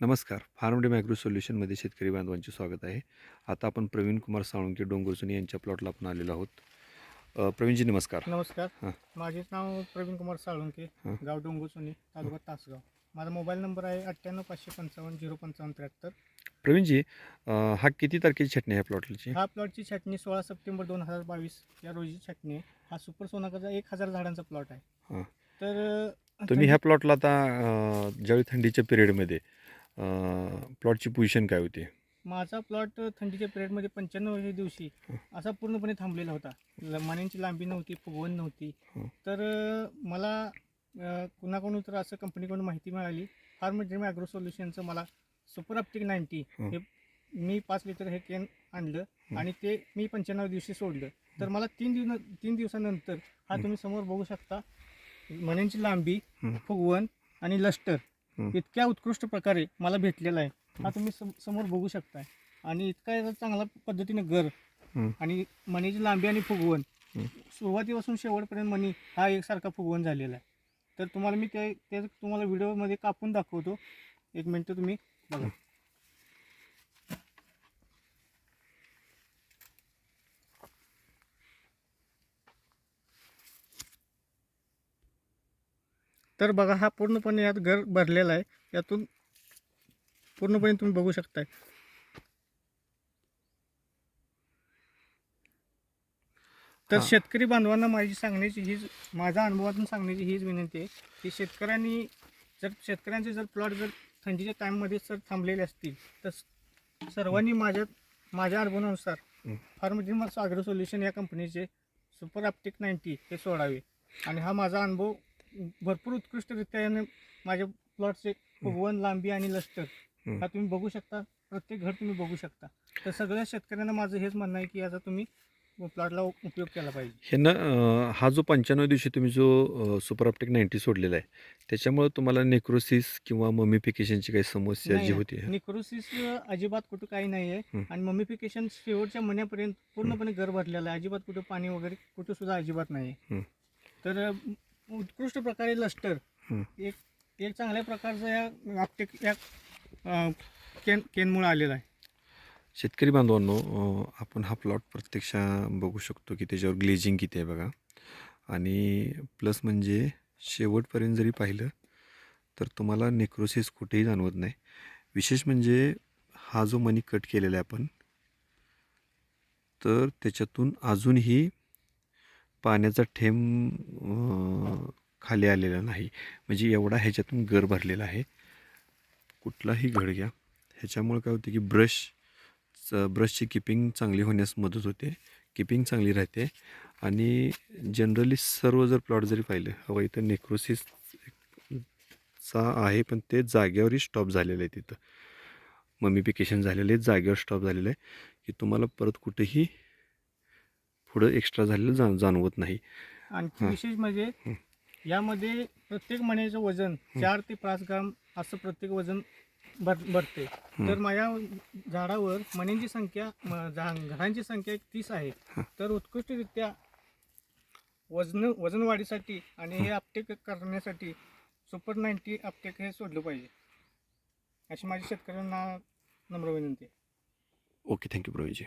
नमस्कार. Form day मॅग्रो सोल्युशनमध्ये शेतकरी बांधवांचे स्वागत आहे. आता आपण प्रवीण कुमार साळुंके डोंगरचुनी यांच्या प्लॉटला आपण आलेलो आहोत. अ, प्रवीणजी नमस्कार. नमस्कार. हां. माझे नाव प्रवीण कुमार साळुंके हां. गाव डोंगरचोनी तालुका तासगाव. माझा मोबाईल नंबर आहे अठ्ठ्याण्णव पाचशे पंचावन्न झिरो पंचावन्न त्र्याहत्तर. प्रवीणजी अ, हा किती तारखेची छटणी आहे प्लॉटची? हा प्लॉटची छाटणी सोळा सप्टेंबर दोन हजार बावीस या रोजी छाटणी आहे. हा सुपर सोनाकाचा एक हजार झाडांचा प्लॉट आहे. तर अ, तुम्ही ह्या प्लॉटला आता अ, ज्यावेळी थंडीच्या पिरियडमध्ये प्लॉटची पोझिशन काय होती माझा प्लॉट थंडीच्या पिरियडमध्ये पंच्याण्णव दिवशी. असा पूर्णपणे थांबलेला होता मण्यांची लांबी नव्हती फुगवण नव्हती. तर मला कुणाकडून तर असं कंपनीकडून माहिती मिळाली फार्म ड्रीम ॲग्रो सोल्युशनचं मला सुपर ऑप्टिक नाईन्टी हं. मी पाच लिटर हे कॅन आणलं. आणि ते मी पंच्याण्णव दिवशी सोडलं तर मला तीन दिवस तीन दिवसानंतर हा. तुम्ही समोर बघू शकता मण्यांची लांबी. फुगवण आणि लष्टर. इतक्या उत्कृष्ट प्रकारे मला भेटलेला आहे. हा तुम्ही सम- समोर बघू शकताय. आणि इतका याचा चांगल्या पद्धतीने गर हं. आणि मणीची लांबी आणि फुगवण. सुरुवातीपासून शेवटपर्यंत मणी हा एकसारखा फुगवण झालेला आहे. तर तुम्हाला मी ते ते तुम्हाला व्हिडिओमध्ये कापून दाखवतो. एक मिनटं तुम्ही बघा. तर बघा हा पूर्णपणे यात घर भरलेला आहे यातून पूर्णपणे तुम्ही बघू शकताय तर. शेतकरी बांधवांना माझी सांगण्याची हीच माझ्या अनुभवातून सांगण्याची हीच विनंती आहे की शेतकऱ्यांनी जर शेतकऱ्यांचे जर प्लॉट जर थंडीच्या टाईममध्ये जर थांबलेले असतील तर सर्वांनी माझ्या माझ्या अनुभवानुसार. फार्मजिमस ॲग्रो सोल्युशन या कंपनीचे सुपर ऑप्टिक नाईन्टी हे सोडावे आणि हा माझा अनुभव भरपूर उत्कृष्टरित्या याने माझ्या प्लॉटचे फुगवण लांबी आणि लष्टर हं. हा तुम्ही बघू शकता. प्रत्येक घर तुम्ही बघू शकता. तर सगळ्या शेतकऱ्यांना माझं हेच म्हणणं आहे की याचा तुम्ही प्लॉटला उपयोग केला पाहिजे. ह्यानं अ, हा जो पंच्याण्णव दिवशी तुम्ही जो सुपर ऑप्टिक नाईन्टी सोडलेला आहे त्याच्यामुळे तुम्हाला नेक्रोसिस किंवा ममिफिकेशनची काही समस्या जी होती निक्रोसिस अजिबात कुठं काही नाही आहे. हं. आणि ममिफिकेशन शेवटच्या महिन्यापर्यंत पूर्णपणे घर भरलेलं आहे. अजिबात कुठं पाणी वगैरे कुठं सुद्धा अजिबात नाही हं. आहे तर उत्कृष्ट प्रकारे लष्टर. एक एक चांगल्या प्रकारचं या आपटे या केन केनमुळे आलेलं आहे. शेतकरी बांधवांनो आपण हा प्लॉट प्रत्यक्ष बघू शकतो की त्याच्यावर ग्लेजिंग किती आहे बघा. आणि प्लस म्हणजे शेवटपर्यंत जरी पाहिलं तर तुम्हाला नेक्रोसिस कुठेही जाणवत नाही. विशेष म्हणजे हा जो मनी कट केलेला आहे आपण तर त्याच्यातून अजूनही पाण्याचा थेंब खाली आलेला नाही. म्हणजे एवढा ह्याच्यातून गर भरलेला आहे. कुठलाही घड घ्या. ह्याच्यामुळे काय होते की ब्रश ब्रशची किपिंग चांगली होण्यास मदत होते. किपिंग चांगली राहते. आणि जनरली सर्व जर प्लॉट जरी पाहिलं हवं इथं नेक्रोसिस चा आहे पण ते जागेवरही स्टॉप झालेलं आहे तिथं ममिफिकेशन झालेलं आहे जागेवर स्टॉप झालेलं आहे की तुम्हाला परत कुठेही पुढं एक्स्ट्रा झालेलं जाण जाणवत नाही. आणखी. विशेष म्हणजे. यामध्ये प्रत्येक मण्याचं वजन चार ते पाच ग्राम असं प्रत्येक वजन भर भरते. तर माझ्या झाडावर मण्यांची संख्या घरांची संख्या एक तीस आहे. तर उत्कृष्टरित्या वजन वजन वाढीसाठी आणि हे अपटेक करण्यासाठी सुपर नाईन्टी अपटेक हे सोडलं पाहिजे. अशी माझी शेतकऱ्यांना नम्र विनंती आहे. Okay thank you Pravinji